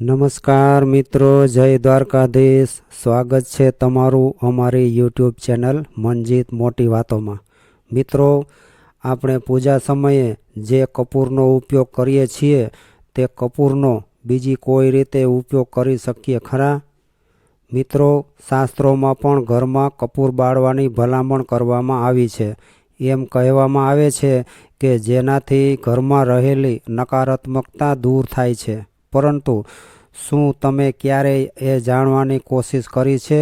નમસ્કાર મિત્રો, જય દ્વારકાધીશ. સ્વાગત છે તમારું અમારી યુટ્યુબ ચેનલ મનજીત મોટી વાતોમાં. મિત્રો, આપણે પૂજા સમયે જે કપૂરનો ઉપયોગ કરીએ છીએ, તે કપૂરનો બીજી કોઈ રીતે ઉપયોગ કરી શકીએ ખરા? મિત્રો, શાસ્ત્રોમાં પણ ઘરમાં કપૂર બાળવાની ભલામણ કરવામાં આવી છે. એમ કહેવામાં આવે છે કે જેનાથી ઘરમાં રહેલી નકારાત્મકતા દૂર થાય છે. પરંતુ શું તમે ક્યારેય એ જાણવાની કોશિશ કરી છે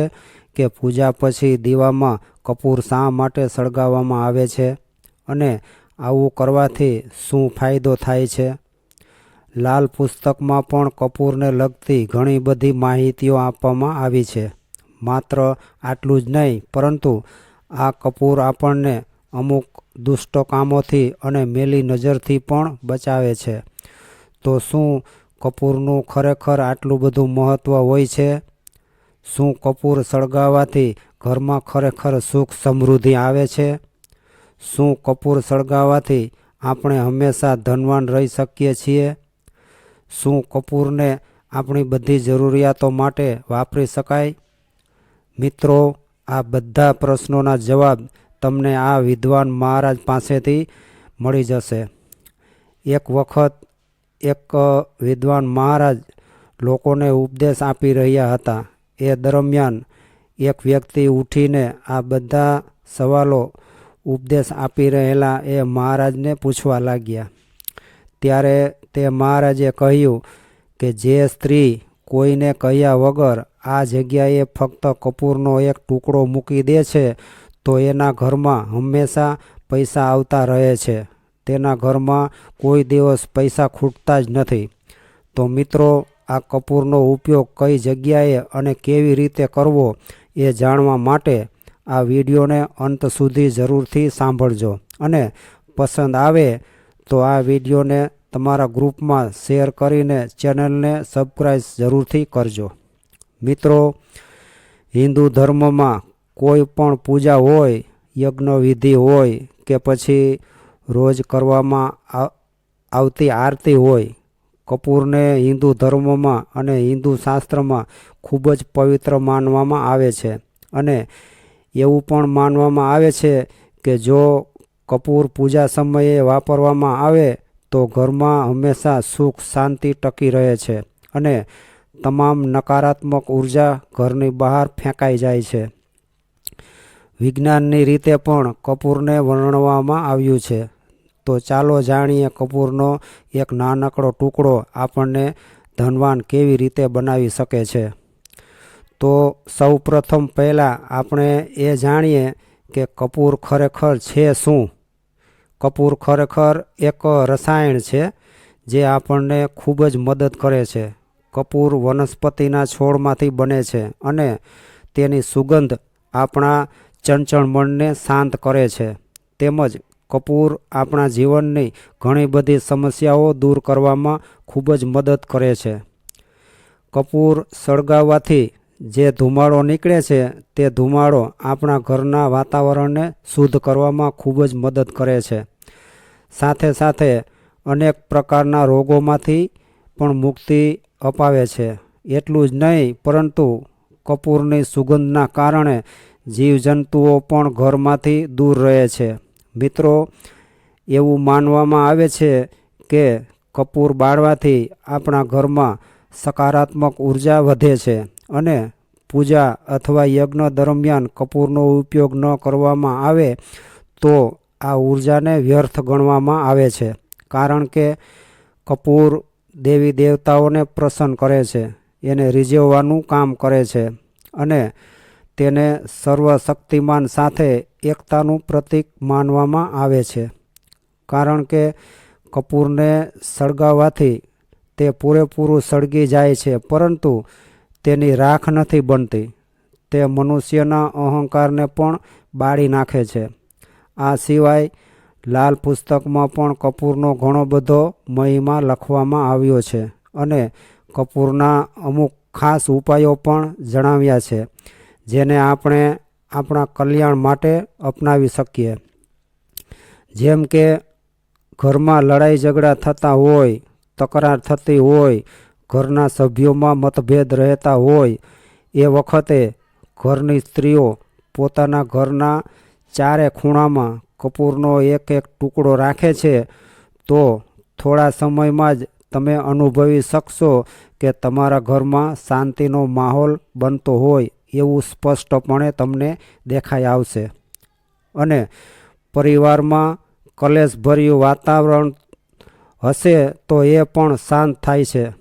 કે પૂજા પછી દીવામાં કપૂર શા માટે સળગાવવામાં આવે છે અને આવું કરવાથી શું ફાયદો થાય છે? લાલ પુસ્તકમાં પણ કપૂરને લગતી ઘણી બધી માહિતીઓ આપવામાં આવી છે. માત્ર આટલું જ નહીં, પરંતુ આ કપૂર આપણને અમુક દુષ્ટ કામોથી અને મેલી નજરથી પણ બચાવે છે. તો શું કપૂરનું ખરેખર આટલું બધું મહત્ત્વ હોય છે? શું કપૂર સળગાવવાથી ઘરમાં ખરેખર સુખ સમૃદ્ધિ આવે છે? શું કપૂર સળગાવવાથી આપણે હંમેશા ધનવાન રહી શકીએ છીએ? શું કપૂરને આપણી બધી જરૂરિયાતો માટે વાપરી શકાય? મિત્રો, આ બધા પ્રશ્નોના જવાબ તમને આ વિદ્વાન મહારાજ પાસેથી મળી જશે. એક વખત એક વિદ્વાન મહારાજ લોકોને ઉપદેશ આપી રહ્યા હતા. એ દરમિયાન એક વ્યક્તિ ઉઠીને આ બધા સવાલો ઉપદેશ આપી રહેલા એ મહારાજને પૂછવા લાગ્યા. ત્યારે તે મહારાજે કહ્યું કે જે સ્ત્રી કોઈને કહ્યા વગર આ જગ્યાએ ફક્ત કપૂરનો એક ટુકડો મૂકી દે છે, તો એના ઘરમાં હંમેશા પૈસા આવતા રહે છે. તેના ઘરમાં કોઈ દિવસ પૈસા ખૂટતા જ નથી. તો મિત્રો, આ કપૂરનો ઉપયોગ કઈ જગ્યાએ અને કેવી રીતે કરવો એ જાણવા માટે આ વિડીયોને અંત સુધી જરૂરથી સાંભળજો. અને પસંદ આવે તો આ વિડીયોને તમારા ગ્રુપમાં શેર કરીને ચેનલને સબસ્ક્રાઈબ જરૂરથી કરજો. મિત્રો, હિન્દુ ધર્મમાં કોઈ પણ પૂજા હોય યજ્ઞ વિધિ હોય કે પછી રોજ કરવામાં આવતી આરતી હોય, કપૂરને હિન્દુ ધર્મમાં અને હિન્દુ શાસ્ત્રમાં ખૂબ જ પવિત્ર માનવામાં આવે છે. અને એવું પણ માનવામાં આવે છે કે જો કપૂર પૂજા સમયે વાપરવામાં આવે, તો ઘરમાં હંમેશા સુખ શાંતિ ટકી રહે છે અને તમામ નકારાત્મક ઊર્જા ઘરની બહાર ફેંકાઈ જાય છે. વિજ્ઞાનની રીતે પણ કપૂરને વર્ણવવામાં આવ્યું છે. તો ચાલો જાણીએ કપૂરનો એક નાનકડો ટુકડો આપણને ધનવાન કેવી રીતે બનાવી શકે છે. તો સૌ પ્રથમ પહેલાં આપણે એ જાણીએ કે કપૂર ખરેખર છે શું. કપૂર ખરેખર એક રસાયણ છે જે આપણને ખૂબ જ મદદ કરે છે. કપૂર વનસ્પતિના છોડમાંથી બને છે અને તેની સુગંધ આપણા ચંચળ મનને શાંત કરે છે. તેમજ કપૂર આપણા જીવનની ઘણી બધી સમસ્યાઓ દૂર કરવામાં ખૂબ જ મદદ કરે છે. કપૂર સળગાવવાથી જે ધુમાડો નીકળે છે, તે ધુમાડો આપણા ઘરના વાતાવરણને શુદ્ધ કરવામાં ખૂબ જ મદદ કરે છે. સાથે સાથે અનેક પ્રકારના રોગોમાંથી પણ મુક્તિ અપાવે છે. એટલું જ નહીં, પરંતુ કપૂરની સુગંધના કારણે જીવજંતુઓ પણ ઘરમાંથી દૂર રહે છે. મિત્રો, એવું માનવામાં આવે છે કે કપૂર બાળવાથી આપણા ઘરમાં સકારાત્મક ઊર્જા વધે છે અને પૂજા અથવા યજ્ઞ દરમિયાન કપૂરનો ઉપયોગ ન કરવામાં આવે તો આ ઉર્જાને વ્યર્થ ગણવામાં આવે છે. કારણ કે કપૂર દેવી દેવતાઓને પ્રસન્ન કરે છે, એને રીઝવવાનું કામ કરે છે અને તેને સર્વશક્તિમાન સાથે એકતાનું પ્રતીક માનવામાં આવે છે. કારણ કે કપૂરને સળગાવવાથી તે પૂરેપૂરું સળગી જાય છે, પરંતુ તેની રાખ નથી બનતી. તે મનુષ્યના અહંકારને પણ બાળી નાખે છે. આ સિવાય લાલ પુસ્તકમાં પણ કપૂરનો ઘણો બધો મહિમા લખવામાં આવ્યો છે અને કપૂરના અમુક ખાસ ઉપાયો પણ જણાવ્યા છે. જેને આપણે આપણા કલ્યાણ માટે અપનાવી શકીએ. જેમ કે ઘરમાં લડાઈ ઝઘડા થતા હોય, તકરાર થતી હોય, ઘરના સભ્યોમાં મતભેદ રહેતા હોય, એ વખતે ઘરની સ્ત્રીઓ પોતાના ઘરના ચારે ખૂણામાં કપૂરનો એક એક ટુકડો રાખે છે, તો થોડા સમયમાં જ તમે અનુભવી શકશો કે તમારા ઘરમાં શાંતિનો માહોલ બનતો હોય એવું સ્પષ્ટપણે તમને દેખાઈ આવશે. અને પરિવારમાં કલેશભર્યું વાતાવરણ હશે તો એ પણ શાંત થાય છે.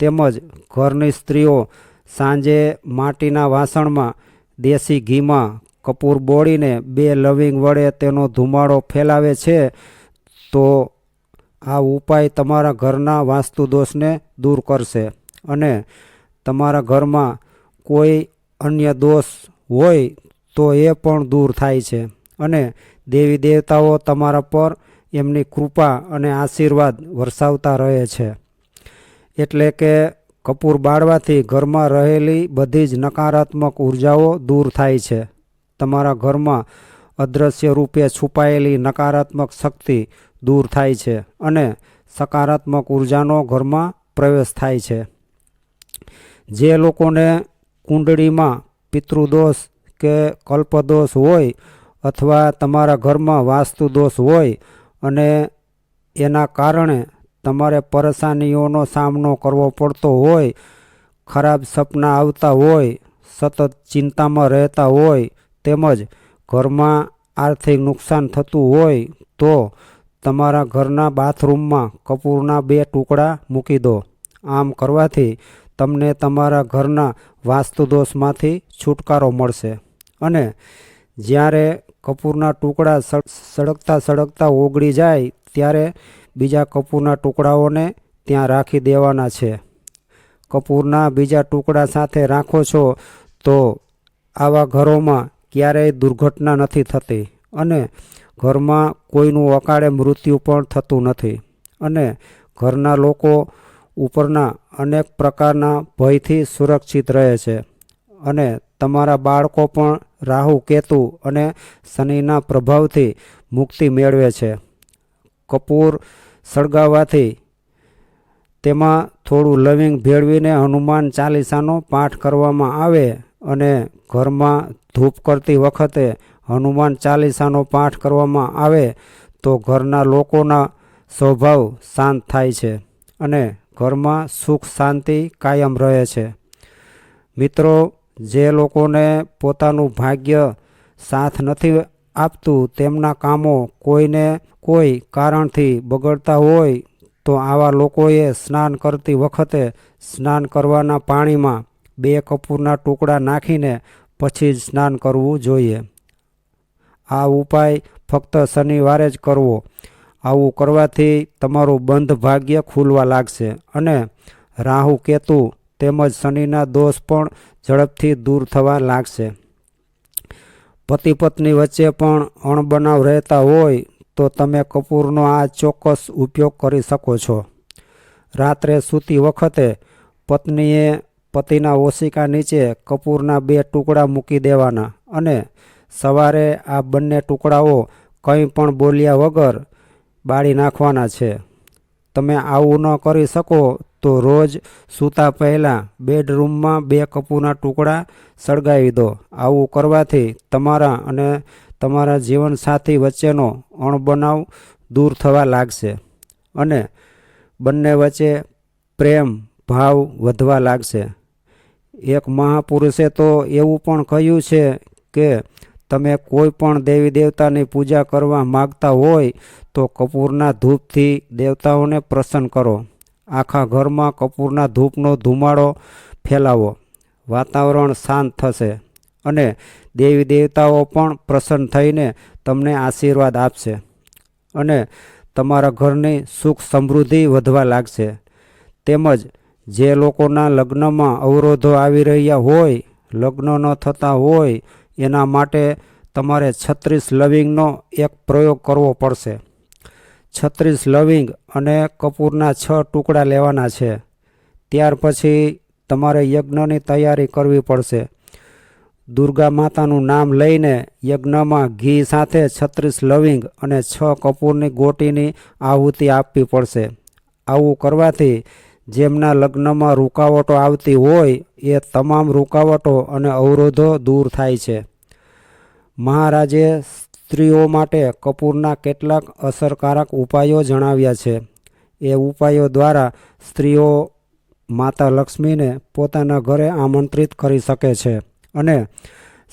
તેમજ ઘરની સ્ત્રીઓ સાંજે માટીના વાસણમાં દેશી ઘીમાં કપૂર બોળીને બે લવિંગ વડે તેનો ધુમાડો ફેલાવે છે, તો આ ઉપાય તમારા ઘરના વાસ્તુ દોષને દૂર કરશે. અને તમારા ઘરમાં કોઈ અન્ય દોષ હોય તો એ પણ દૂર થાય છે. અને દેવી દેવતાઓ તમારા પર એમની કૃપા અને આશીર્વાદ વરસાવતા રહે છે. એટલે કે કપૂર બાળવાથી ઘરમાં રહેલી બધી જ નકારાત્મક ઉર્જાઓ દૂર થાય છે. તમારા ઘરમાં અદૃશ્ય રૂપે છુપાયેલી નકારાત્મક શક્તિ દૂર થાય છે અને સકારાત્મક ઉર્જાનો ઘરમાં પ્રવેશ થાય છે. જે લોકોને કુંડળીમાં પિતૃદોષ કે કલ્પદોષ હોય અથવા તમારા ઘરમાં વાસ્તુ દોષ હોય અને એના કારણે તમારે પરેશાનીઓનો સામનો કરવો પડતો હોય, ખરાબ સપના આવતા હોય, સતત ચિંતામાં રહેતા હોય તેમજ ઘરમાં આર્થિક નુકસાન થતું હોય તો તમારા ઘરના બાથરૂમમાં કપૂરના બે ટુકડા મૂકી દો. આમ કરવાથી તમને તમારા ઘરના વાસ્તુદોષમાંથી છુટકારો મળશે. અને જ્યારે કપૂરના ટુકડા સળગતા સળગતા ઓગળી જાય, ત્યારે બીજા કપૂરના ટુકડાઓને ત્યાં રાખી દેવાના છે. કપૂરના બીજા ટુકડા સાથે રાખો છો તો આવા ઘરોમાં ક્યારેય દુર્ઘટના નથી થતી અને ઘરમાં કોઈનું અકાળે મૃત્યુ પણ થતું નથી. અને ઘરના લોકો ઉપરના અનેક પ્રકારના ભયથી સુરક્ષિત રહે છે અને તમારા બાળકો પણ રાહુ, કેતુ અને શનિના પ્રભાવથી મુક્તિ મેળવે છે. કપૂર સળગાવવાથી તેમાં થોડું લવિંગ ભેળવીને હનુમાન ચાલીસાનો પાઠ કરવામાં આવે અને ઘરમાં ધૂપ કરતી વખતે હનુમાન ચાલીસાનો પાઠ કરવામાં આવે તો ઘરના લોકોના સ્વભાવ શાંત થાય છે અને ઘરમાં સુખ શાંતિ કાયમ રહે છે. મિત્રો, જે લોકોને પોતાનું ભાગ્ય સાથ નથી આપતું, તેમના કામો કોઈને કોઈ કારણથી બગડતા હોય, તો આવા લોકોએ સ્નાન કરતી વખતે સ્નાન કરવાના પાણીમાં બે કપૂરના ટુકડા નાખીને પછી જ સ્નાન કરવું જોઈએ. આ ઉપાય ફક્ત શનિવારે જ કરવો. આવું કરવાથી તમારું બંધ ભાગ્ય ખુલવા લાગશે. અને રાહુ કેતુ તેમજ શનિના દોષ પણ ઝડપથી દૂર થવા લાગશે. પતિ પત્ની વચ્ચે પણ અણબનાવ રહેતા હોય તો તમે કપૂરનો આ ચોક્કસ ઉપયોગ કરી શકો છો. રાત્રે સૂતી વખતે પત્નીએ પતિના ઓશિકા નીચે કપૂરના બે ટુકડા મૂકી દેવાના અને સવારે આ બંને ટુકડાઓ કંઈ પણ બોલ્યા વગર બાળી નાખવાના છે. તમે આવું ન કરી શકો તો રોજ સૂતા પહેલાં બેડરૂમમાં બે કપૂરના ટુકડા સળગાવી દો. આવું કરવાથી તમારા અને તમારા જીવનસાથી વચ્ચેનો અણબનાવ દૂર થવા લાગશે અને બંને વચ્ચે પ્રેમ, ભાવ વધવા લાગશે. એક મહાપુરુષે તો એવું પણ કહ્યું છે કે તમે કોઈ પણ દેવી દેવતાની પૂજા કરવા માગતા હોય તો કપૂરના ધૂપથી દેવતાઓને પ્રસન્ન કરો. આખા ઘરમાં કપૂરના ધૂપનો ધુમાડો ફેલાવો. વાતાવરણ શાંત થશે અને દેવી દેવતાઓ પણ પ્રસન્ન થઈને તમને આશીર્વાદ આપશે અને તમારા ઘરની સુખ સમૃદ્ધિ વધવા લાગશે. તેમજ જે લોકોના લગ્નમાં અવરોધો આવી રહ્યા હોય, લગ્ન ન થતા હોય, એના માટે તમારે છત્રીસ લવિંગનો એક પ્રયોગ કરવો પડશે. છત્રીસ લવિંગ અને કપૂરના છ ટુકડા લેવાના છે. ત્યાર પછી તમારે યજ્ઞની તૈયારી કરવી પડશે. દુર્ગા માતાનું નામ લઈને યજ્ઞમાં ઘી સાથે છત્રીસ લવિંગ અને છ કપૂરની ગોટીની આહુતિ આપવી પડશે. આવું કરવાથી જેમના લગ્નમાં રૂકાવટો આવતી હોય એ તમામ રૂકાવટો અને અવરોધો દૂર થાય છે. મહારાજે સ્ત્રીઓ માટે કપૂરના કેટલાક અસરકારક ઉપાયો જણાવ્યા છે. એ ઉપાયો દ્વારા સ્ત્રીઓ માતા લક્ષ્મીને પોતાના ઘરે આમંત્રિત કરી શકે છે અને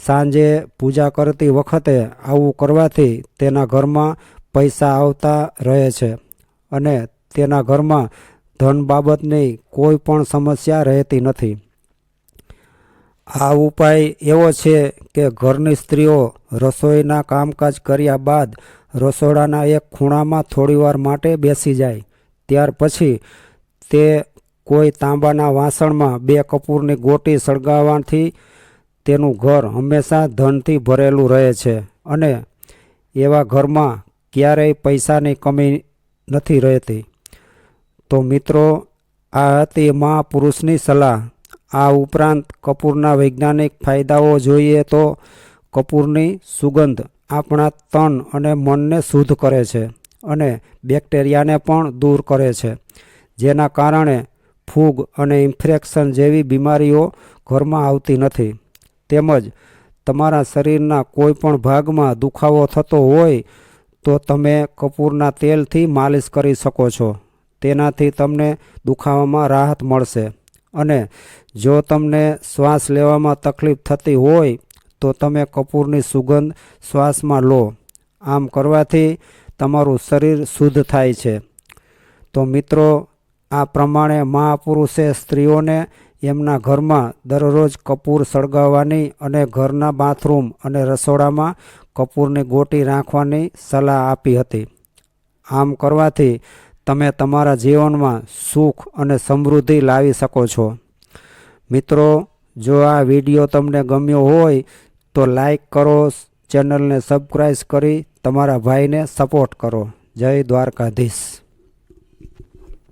સાંજે પૂજા કરતી વખતે આવું કરવાથી તેના ઘરમાં પૈસા આવતા રહે છે અને તેના ઘરમાં ધન બાબતની કોઈ પણ સમસ્યા રહેતી નથી. આ ઉપાય એવો છે કે ઘરની સ્ત્રીઓ રસોઈના કામકાજ કર્યા બાદ રસોડાના એક ખૂણામાં થોડીવાર માટે બેસી જાય. ત્યાર પછી તે કોઈ તાંબાના વાસણમાં બે કપૂરની ગોટી સળગાવવાથી તેનું ઘર હંમેશા ધનથી ભરેલું રહે છે અને એવા ઘરમાં ક્યારેય પૈસાની કમી નથી રહેતી. તો મિત્રો, આ હતી મહાપુરુષની સલાહ. આ ઉપરાંત કપૂરના વૈજ્ઞાનિક ફાયદાઓ જોઈએ તો કપૂરની સુગંધ આપણા તન અને મનને શુદ્ધ કરે છે અને બેક્ટેરિયાને પણ દૂર કરે છે. જેના કારણે ફૂગ અને ઇન્ફેક્શન જેવી બીમારીઓ ઘરમાં આવતી નથી. તેમજ તમારા શરીરના કોઈ પણ ભાગમાં દુખાવો થતો હોય તો તમે કપૂરના તેલથી માલિશ કરી શકો છો. તેનાથી તમને દુખાવામાં રાહત મળશે. અને જો તમને શ્વાસ લેવામાં તકલીફ થતી હોય, તો તમે કપૂરની સુગંધ શ્વાસમાં લો. આમ કરવાથી તમારું શરીર શુદ્ધ થાય છે. તો મિત્રો, આ પ્રમાણે મહાપુરુષે સ્ત્રીઓને એમના ઘરમાં દરરોજ કપૂર સળગાવવાની અને ઘરના બાથરૂમ અને રસોડામાં કપૂરની ગોટી રાખવાની સલાહ આપી હતી. આમ કરવાથી તમે તમારા જીવનમાં સુખ અને સમૃદ્ધિ લાવી શકો છો. મિત્રો, જો આ વીડિયો તમને ગમ્યો હોય, તો લાઈક કરો, ચેનલને સબસ્ક્રાઈબ કરી તમારા ભાઈને સપોર્ટ કરો. જય દ્વારકાધીશ.